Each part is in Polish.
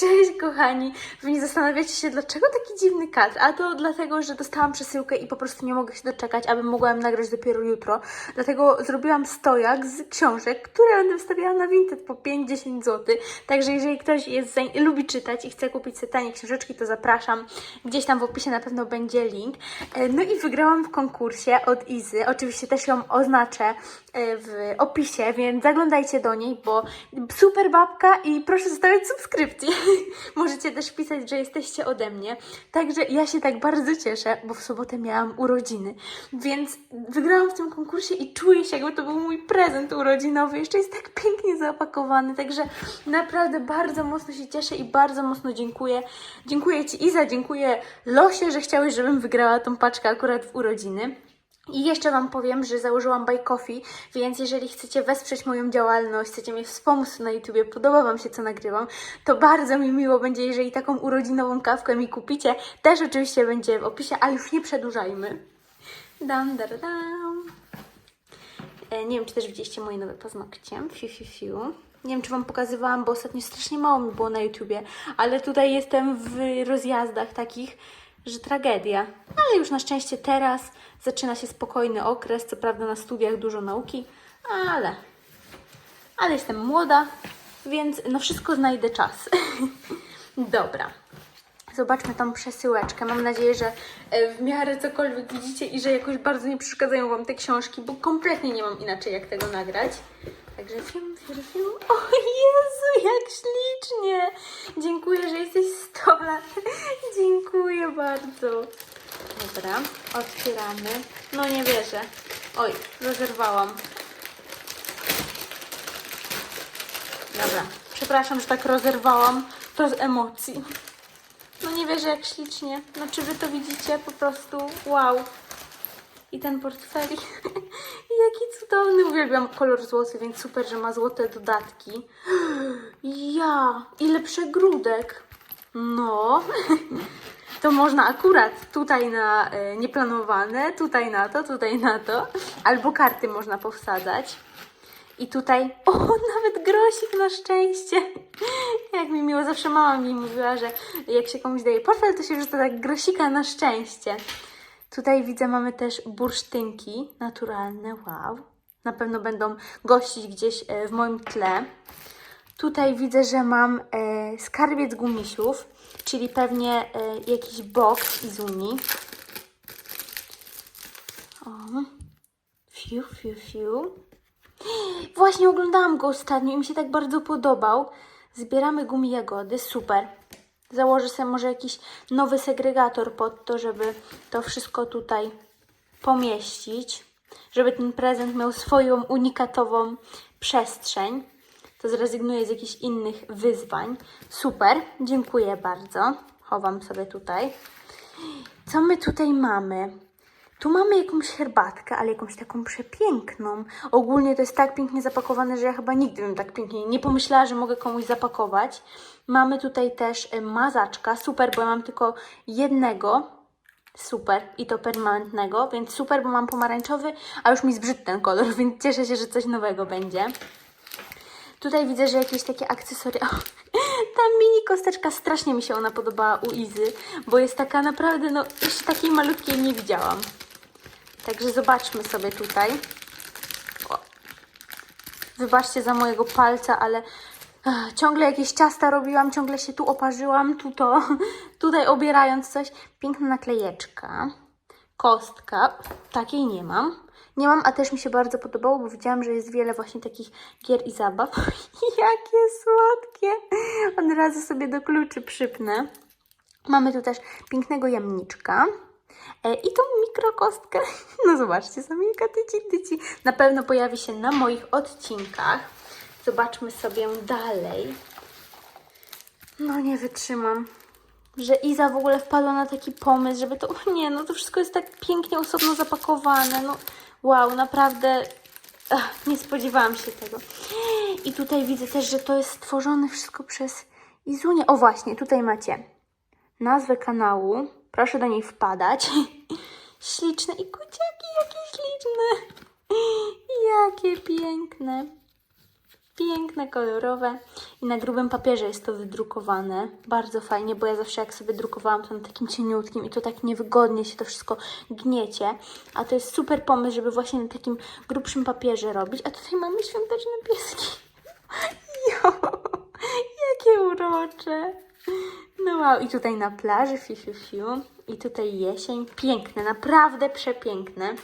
Cześć kochani! Wy nie zastanawiacie się, dlaczego taki dziwny kadr? A to dlatego, że dostałam przesyłkę i po prostu nie mogę się doczekać, aby mogłam nagrać dopiero jutro. Dlatego zrobiłam stojak z książek, które będę wystawiała na Vinted po 5-10 zł. Także jeżeli ktoś jest za... lubi czytać i chce kupić sobie tanie książeczki, to zapraszam. Gdzieś tam w opisie na pewno będzie link. E, No i wygrałam w konkursie od Izy. Oczywiście też ją oznaczę e, w opisie, więc zaglądajcie do niej, bo super babka i proszę zostawiać subskrypcję. Możecie też pisać, że jesteście ode mnie. Także ja się tak bardzo cieszę, bo w sobotę miałam urodziny. Więc wygrałam w tym konkursie i czuję się, jakby to był mój prezent urodzinowy. Jeszcze jest tak pięknie zapakowany, także naprawdę bardzo mocno się cieszę i bardzo mocno dziękuję. Dziękuję Ci Iza, dziękuję Losie, że chciałeś, żebym wygrała tą paczkę akurat w urodziny. I jeszcze Wam powiem, że założyłam Buy Coffee, więc jeżeli chcecie wesprzeć moją działalność, chcecie mnie wspomóc na YouTubie, podoba Wam się co nagrywam, to bardzo mi miło będzie, jeżeli taką urodzinową kawkę mi kupicie. Też oczywiście będzie w opisie, ale już nie przedłużajmy. Dam, dam, dam. E, Nie wiem, czy też widzieliście moje nowe paznokcie. Fiu, fiu, fiu. Nie wiem, czy Wam pokazywałam, bo ostatnio strasznie mało mi było na YouTubie, ale tutaj jestem w rozjazdach takich, że tragedia. Ale już na szczęście teraz zaczyna się spokojny okres. Co prawda na studiach dużo nauki, ale, ale jestem młoda, więc no wszystko znajdę czas. Dobra. Zobaczmy tą przesyłeczkę. Mam nadzieję, że e, w miarę cokolwiek widzicie i że jakoś bardzo nie przeszkadzają Wam te książki, bo kompletnie nie mam inaczej jak tego nagrać. Także film, film, film. O Jezu, jak ślicznie! Dziękuję, że jesteś stole. Dziękuję bardzo. Dobra, otwieramy. No nie wierzę. Oj, rozerwałam. Dobra, przepraszam, że tak rozerwałam. To z emocji. No nie wierzę jak ślicznie. No czy wy to widzicie? Po prostu wow. I ten portfelik. Jaki cudowny. Uwielbiam kolor złoty, więc super, że ma złote dodatki. Ja, ile przegródek. No. To można akurat tutaj na e, nieplanowane, tutaj na to, tutaj na to. Albo karty można powsadzać. I tutaj, o, nawet grosik na szczęście. Jak mi miło, zawsze mama mi mówiła, że jak się komuś daje portfel, to się wrzuca tak grosika na szczęście. Tutaj widzę, mamy też bursztynki naturalne, wow. Na pewno będą gościć gdzieś e, w moim tle. Tutaj widzę, że mam e, skarbiec gumisiów, czyli pewnie e, jakiś box Izuni. O, fiu, fiu, fiu. Właśnie oglądałam go ostatnio i mi się tak bardzo podobał. Zbieramy gumi jagody, super. Założę sobie może jakiś nowy segregator pod to, żeby to wszystko tutaj pomieścić. Żeby ten prezent miał swoją unikatową przestrzeń. To zrezygnuję z jakichś innych wyzwań. Super, dziękuję bardzo. Chowam sobie tutaj. Co my tutaj mamy? Tu mamy jakąś herbatkę, ale jakąś taką przepiękną. Ogólnie to jest tak pięknie zapakowane, że ja chyba nigdy bym tak pięknie nie pomyślała, że mogę komuś zapakować. Mamy tutaj też e, mazaczka, super, bo ja mam tylko jednego. Super, i to permanentnego, więc super, bo mam pomarańczowy, a już mi zbrzydł ten kolor, więc cieszę się, że coś nowego będzie. Tutaj widzę, że jakieś takie akcesoria. Ta mini kosteczka strasznie mi się ona podobała u Izy, bo jest taka naprawdę, no jeszcze takiej malutkiej nie widziałam. Także zobaczmy sobie tutaj. O. Wybaczcie za mojego palca, ale ach, ciągle jakieś ciasta robiłam, ciągle się tu oparzyłam, tu to, tutaj obierając coś. Piękna naklejeczka, kostka, takiej nie mam. Nie mam, a też mi się bardzo podobało, bo widziałam, że jest wiele właśnie takich gier i zabaw. Jakie słodkie! Od razu sobie do kluczy przypnę. Mamy tu też pięknego jamniczka. E, I tą mikrokostkę. No zobaczcie, samilka tyci, tyci. Na pewno pojawi się na moich odcinkach. Zobaczmy sobie dalej. No nie wytrzymam. Że Iza w ogóle wpadła na taki pomysł, żeby to... Nie, no to wszystko jest tak pięknie osobno zapakowane. No wow, naprawdę... Ach, nie spodziewałam się tego. I tutaj widzę też, że to jest stworzone wszystko przez Izunię. O właśnie, tutaj macie nazwę kanału. Proszę do niej wpadać. Śliczne i kociaki, jakie śliczne. Jakie piękne. Piękne, kolorowe i na grubym papierze jest to wydrukowane. Bardzo fajnie, bo ja zawsze jak sobie drukowałam to na takim cieniutkim i to tak niewygodnie się to wszystko gniecie. A to jest super pomysł, żeby właśnie na takim grubszym papierze robić. A tutaj mamy świąteczne pieski. Jo, jakie urocze. No i tutaj na plaży, fiu, fiu. I tutaj jesień. Piękne, naprawdę przepiękne.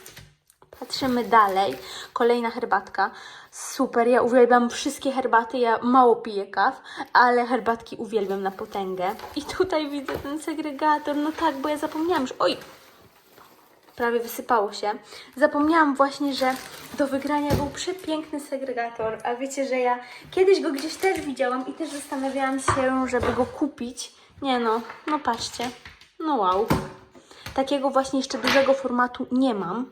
Patrzymy dalej. Kolejna herbatka. Super, ja uwielbiam wszystkie herbaty. Ja mało piję kaw, ale herbatki uwielbiam na potęgę. I tutaj widzę ten segregator. No tak, bo ja zapomniałam już. Oj, prawie wysypało się. Zapomniałam właśnie, że do wygrania był przepiękny segregator, a wiecie, że ja kiedyś go gdzieś też widziałam i też zastanawiałam się, żeby go kupić. Nie no, no patrzcie. No wow. Takiego właśnie jeszcze dużego formatu nie mam.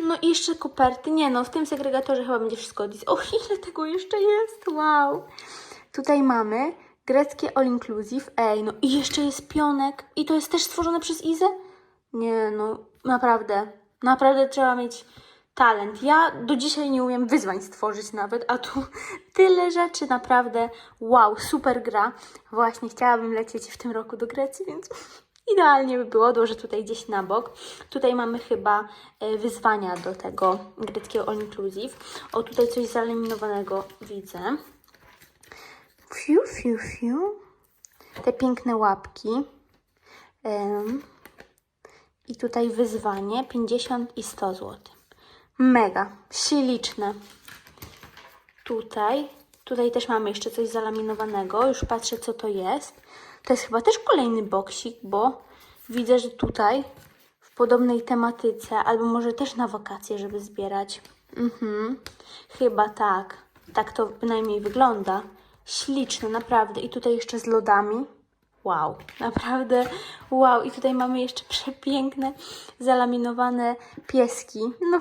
No i jeszcze koperty. Nie no, w tym segregatorze chyba będzie wszystko. O, ile tego jeszcze jest, wow. Tutaj mamy greckie all inclusive. Ej, no i jeszcze jest pionek. I to jest też stworzone przez Izę? Nie no, naprawdę. Naprawdę trzeba mieć talent. Ja do dzisiaj nie umiem wyzwań stworzyć nawet, a tu tyle rzeczy, naprawdę wow, super gra. Właśnie chciałabym lecieć w tym roku do Grecji, więc idealnie by było, odłożę tutaj gdzieś na bok. Tutaj mamy chyba e, wyzwania do tego greckiego all inclusive. O, tutaj coś zalaminowanego widzę. Fiu, fiu, fiu. Te piękne łapki. Em, i tutaj wyzwanie 50 i 100 zł. Mega, śliczne. Tutaj, tutaj też mamy jeszcze coś zalaminowanego. Już patrzę, co to jest. To jest chyba też kolejny boksik, bo widzę, że tutaj w podobnej tematyce, albo może też na wakacje, żeby zbierać. Mhm, chyba tak. Tak to bynajmniej wygląda. Śliczne, naprawdę. I tutaj jeszcze z lodami. Wow, naprawdę wow. I tutaj mamy jeszcze przepiękne, zalaminowane pieski. No,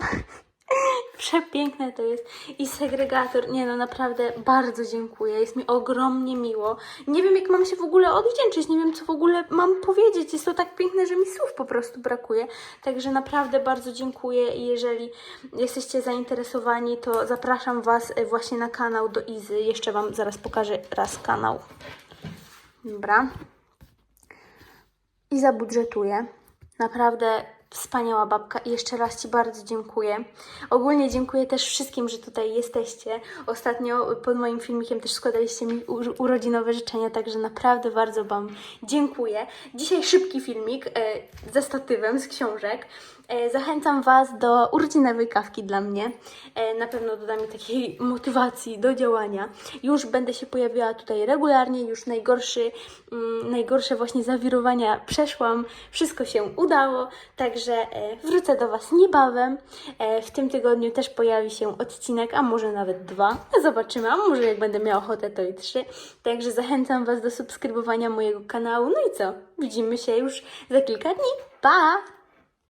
przepiękne to jest. I segregator. Nie no, naprawdę bardzo dziękuję. Jest mi ogromnie miło. Nie wiem, jak mam się w ogóle odwdzięczyć. Nie wiem, co w ogóle mam powiedzieć. Jest to tak piękne, że mi słów po prostu brakuje. Także naprawdę bardzo dziękuję. I jeżeli jesteście zainteresowani, to zapraszam Was e, właśnie na kanał do Izy. Jeszcze Wam zaraz pokażę raz kanał. Dobra. I zabudżetuję. Naprawdę wspaniała babka i jeszcze raz Ci bardzo dziękuję. Ogólnie dziękuję też wszystkim, że tutaj jesteście. Ostatnio pod moim filmikiem też składaliście mi urodzinowe życzenia, także naprawdę bardzo Wam dziękuję. Dzisiaj szybki filmik e, ze statywem z książek. E, Zachęcam Was do urodzinowej kawki dla mnie. E, Na pewno doda mi takiej motywacji do działania. Już będę się pojawiała tutaj regularnie, już najgorszy, mm, najgorsze właśnie zawirowania przeszłam. Wszystko się udało, także e, wrócę do Was niebawem. E, W tym tygodniu też pojawi się odcinek, a może nawet dwa. Zobaczymy, a może jak będę miała ochotę, to i trzy. Także zachęcam Was do subskrybowania mojego kanału. No i co? Widzimy się już za kilka dni. Pa!